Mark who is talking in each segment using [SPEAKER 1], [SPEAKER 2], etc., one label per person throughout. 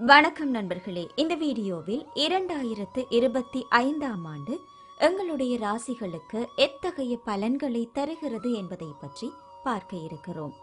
[SPEAKER 1] வணக்கம் நண்பர்களே. இந்த வீடியோவில் இரண்டாயிரத்து இருபத்தி ஐந்தாம் ஆண்டு எங்களுடைய ராசிகளுக்கு எத்தகைய பலன்களை தருகிறது என்பதை பற்றி பார்க்க இருக்கிறோம்.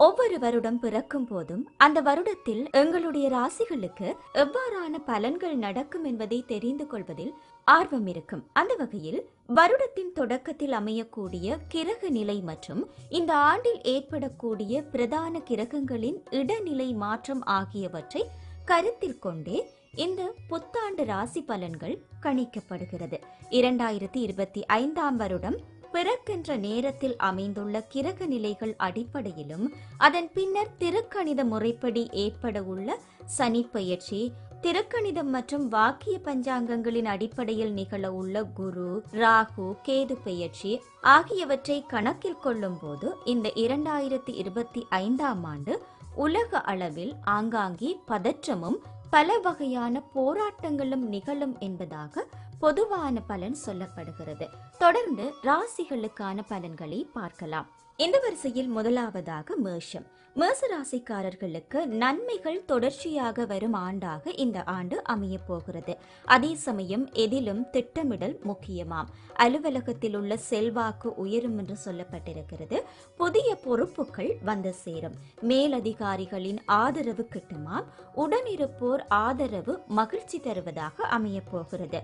[SPEAKER 1] ஒவ்வொரு வருடம் பிறக்கும் போதும் அந்த வருடத்தில் எங்களுடைய ராசிகளுக்கு எவ்வாறான பலன்கள் நடக்கும் என்பதை தெரிந்து கொள்வதில் ஆர்வம் இருக்கும். அந்த வகையில் வருடத்தின் தொடக்கத்தில் அமையக்கூடிய கிரக நிலை மற்றும் இந்த ஆண்டில் ஏற்படக்கூடிய பிரதான கிரகங்களின் இடநிலை மாற்றம் ஆகியவற்றை கருத்தில் கொண்டே இந்த புத்தாண்டு ராசி பலன்கள் கணிக்கப்படுகிறது. இரண்டாயிரத்தி இருபத்தி ஐந்தாம் வருடம் பிறக்கின்ற நேரத்தில் அமைந்துள்ள கிரக நிலைகள் அடிப்படையிலும் அதன் பின்னர் திருக்கணித முறைப்படி ஏற்பட உள்ள சனி பயிற்சி திருக்கணிதம் மற்றும் வாக்கிய பஞ்சாங்கங்களின் அடிப்படையில் நிகழ உள்ள குரு ராகு கேது பெயர்ச்சி ஆகியவற்றை கணக்கில் கொள்ளும் போது இந்த இரண்டாயிரத்தி இருபத்தி ஐந்தாம் ஆண்டு உலக அளவில் ஆங்காங்கே பதற்றமும் பல வகையான போராட்டங்களும் நிகழும் என்பதாக பொதுவான பலன் சொல்லப்படுகிறது. தொடர்ந்து ராசிகளுக்கான பலன்களை பார்க்கலாம். இந்த வரிசையில் முதலாவதாக மேஷம். மேச ராசிக்காரர்களுக்கு நன்மைகள் தொடர்ச்சியாக வரும் ஆண்டாக இந்த ஆண்டு அமைய போகிறது. அதே சமயம் எதிலும் திட்டமிடல் முக்கியமாம். அலுவலகத்தில் உள்ள செல்வாக்கு உயரும் என்று சொல்லப்பட்டிருக்கிறது. புதிய பொறுப்புகள் வந்து சேரும். மேலதிகாரிகளின் ஆதரவு கிட்டுமாம். உடனிருப்போர் ஆதரவு மகிழ்ச்சி தருவதாக அமைய போகிறது.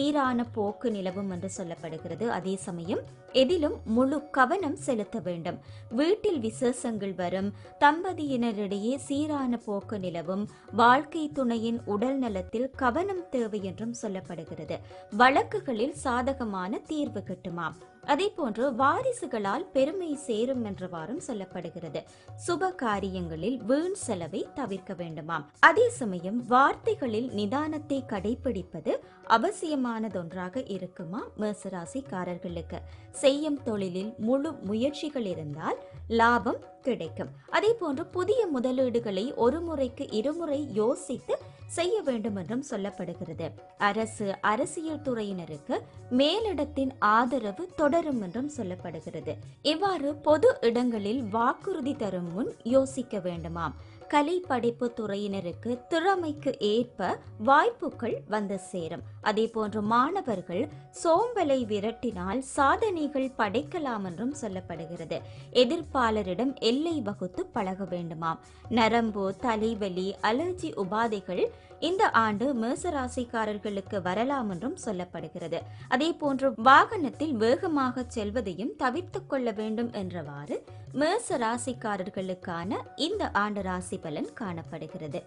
[SPEAKER 1] சீரான போக்கு நிலவும் என்று சொல்லப்படுகிறது. அதே சமயம் எதிலும் முழு கவனம் செலுத்த வேண்டும். வீட்டில் விசேஷங்கள் வரும். தம்பதியினரிடையே சீரான போக்கு நிலவும். வாழ்க்கை துணையின் உடல் நலத்தில் கவனம் தேவை என்றும் சொல்லப்படுகிறது. வழக்குகளில் சாதகமான தீர்வு கிட்டுமாம். அதே போன்று வாரிசுகளால் பெருமை சேரும் என்றவாறும் சொல்லப்படுகிறது. சுப காரியங்களில் வீண் செலவை தவிர்க்க வேண்டுமாம். அதே சமயம் வார்த்தைகளில் நிதானத்தை கடைபிடிப்பது அவசியமானதொன்றாக இருக்குமா? மேசராசிக்காரர்களுக்கு செய்யும் தொழிலில் முழு முயற்சிகள் இருந்தால் லாபம் கிடைக்கும். அதே போன்று புதிய முதலீடுகளை ஒரு முறைக்கு இருமுறை யோசித்து செய்ய வேண்டும் என்றும் சொல்லப்படுகிறது. அரசு அரசியல் துறையினருக்கு மேலிடத்தின் ஆதரவு தொடரும் என்றும் சொல்லப்படுகிறது. இவ்வாறு பொது இடங்களில் வாக்குறுதி தரும் முன் யோசிக்க வேண்டுமாம். கலை படைப்பு துறையினருக்கு திறமைக்கு ஏற்ப வாய்ப்புகள் வந்து சேரும். அதே போன்று மாணவர்கள் சோம்பலை விரட்டினால் சாதனைகள் படைக்கலாம் என்றும் சொல்லப்படுகிறது. எதிர்ப்பாளரிடம் எல்லை வகுத்து பழக வேண்டுமாம். நரம்பு தலைவலி அலர்ஜி உபாதைகள் இந்த ஆண்டு மேசராசிக்காரர்களுக்கு வரலாம் என்றும் சொல்லப்படுகிறது. அதே போன்று வாகனத்தில் வேகமாக செல்வதையும் தவிர்த்து கொள்ள வேண்டும் என்றவாறு மேச ராசிக்காரர்களுக்கான இந்த ஆண்டு ராசி பலன் காணப்படுகிறது.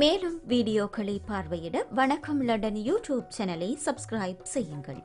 [SPEAKER 1] மேலும் வீடியோக்களை பார்வையிட வணக்கம் லண்டன் யூடியூப் சேனலை சப்ஸ்கிரைப் செய்யுங்கள்.